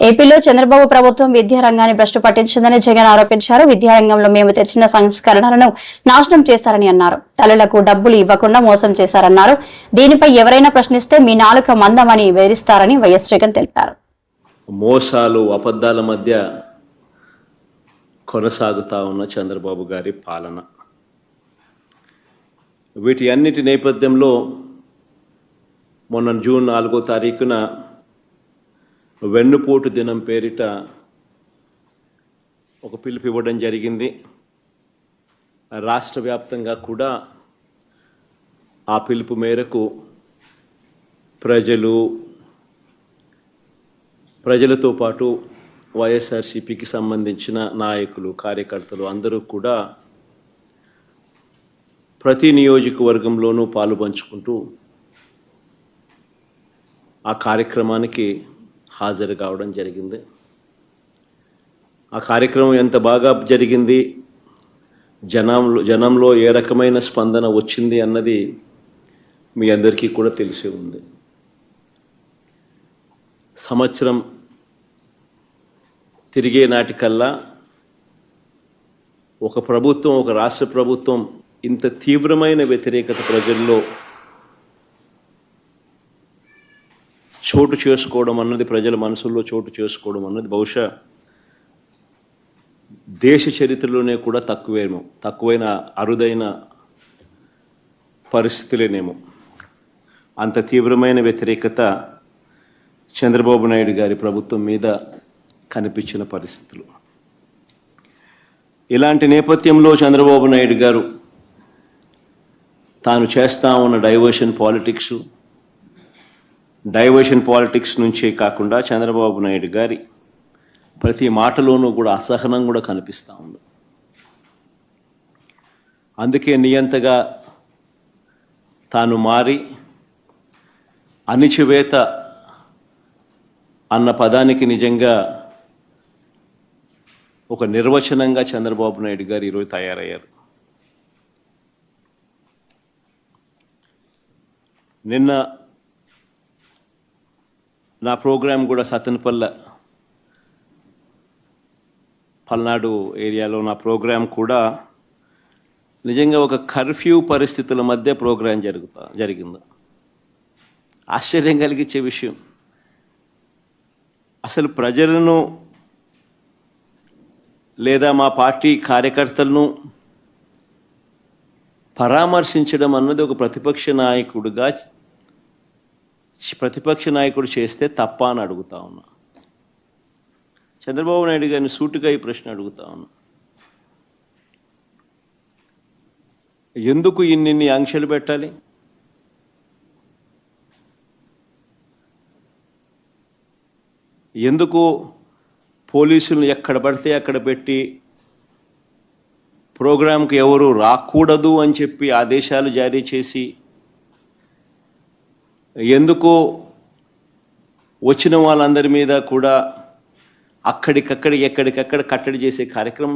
ఏపీలో చంద్రబాబు ప్రభుత్వం విద్యారంగాన్ని భ్రష్టు పట్టించిందని జగన్ ఆరోపించారు. విద్యారంగంలో మేము తెచ్చిన సంస్కరణలను నాశనం చేశారని అన్నారు. తల్లులకు డబ్బులు ఇవ్వకుండా మోసం చేశారన్నారు. దీనిపై ఎవరైనా ప్రశ్నిస్తే మీ నాలుక మందమని వివరిస్తారని వైఎస్ జగన్ తెలిపారు. మోసాలు అబద్ధాల మధ్య కొనసాగుతా ఉన్న చంద్రబాబు గారి పాలన. వీటి అన్నిటి నేపథ్యంలో మొన్న జూన్ నాలుగో తారీఖున వెన్నుపోటు దినం పేరిట ఒక పిలుపు ఇవ్వడం జరిగింది. రాష్ట్ర వ్యాప్తంగా కూడా ఆ పిలుపు మేరకు ప్రజలు ప్రజలతో పాటు వైఎస్ఆర్సీపీకి సంబంధించిన నాయకులు కార్యకర్తలు అందరూ కూడా ప్రతి నియోజకవర్గంలోనూ పాలు పంచుకుంటూ ఆ కార్యక్రమానికి హాజరు కావడం జరిగింది. ఆ కార్యక్రమం ఎంత బాగా జరిగింది? జనంలో జనంలో ఏ రకమైన స్పందన వచ్చింది అన్నది మీ అందరికీ కూడా తెలిసి ఉంది. సంవత్సరం తిరిగే నాటికల్లా ఒక ప్రభుత్వం ఒక రాష్ట్ర ప్రభుత్వం ఇంత తీవ్రమైన వ్యతిరేకత ప్రజల్లో చోటు చేసుకోవడం అన్నది ప్రజల మనసుల్లో చోటు చేసుకోవడం అన్నది బహుశా దేశ చరిత్రలోనే కూడా తక్కువేమో తక్కువైన అరుదైన పరిస్థితులేనేమో. అంత తీవ్రమైన వ్యతిరేకత చంద్రబాబు నాయుడు గారి ప్రభుత్వం మీద కనిపించిన పరిస్థితులు. ఇలాంటి నేపథ్యంలో చంద్రబాబు నాయుడు గారు తాను చేస్తా ఉన్న డైవర్షన్ పాలిటిక్స్ డైవర్షన్ పాలిటిక్స్ నుంచే కాకుండా చంద్రబాబు నాయుడు గారి ప్రతి మాటలోనూ కూడా అసహనం కూడా కనిపిస్తూ ఉంది. అందుకే నియంతగా తాను మారి అణిచివేత అన్న పదానికి నిజంగా ఒక నిర్వచనంగా చంద్రబాబు నాయుడు గారు ఈరోజు తయారయ్యారు. నిన్న నా ప్రోగ్రాం కూడా సతనపల్ల పల్నాడు ఏరియాలో నా ప్రోగ్రాం కూడా నిజంగా ఒక కర్ఫ్యూ పరిస్థితుల మధ్య ప్రోగ్రాం జరుగుతా జరిగింది. ఆశ్చర్యం కలిగించే విషయం అసలు ప్రజలను లేదా మా పార్టీ కార్యకర్తలను పరామర్శించడం అన్నది ఒక ప్రతిపక్ష నాయకుడిగా ప్రతిపక్ష నాయకుడు చేస్తే తప్ప అని అడుగుతా ఉన్నా. చంద్రబాబు నాయుడు గారిని సూటిగా ఈ ప్రశ్న అడుగుతా ఉన్నా. ఎందుకు ఇన్నిన్ని ఆంక్షలు పెట్టాలి? ఎందుకు పోలీసులను ఎక్కడ పడితే అక్కడ పెట్టి ప్రోగ్రాంకి ఎవరు రాకూడదు అని చెప్పి ఆదేశాలు జారీ చేసి ఎందుకు వచ్చిన వాళ్ళందరి మీద కూడా అక్కడికక్కడ ఎక్కడికక్కడ కట్టడి చేసే కార్యక్రమం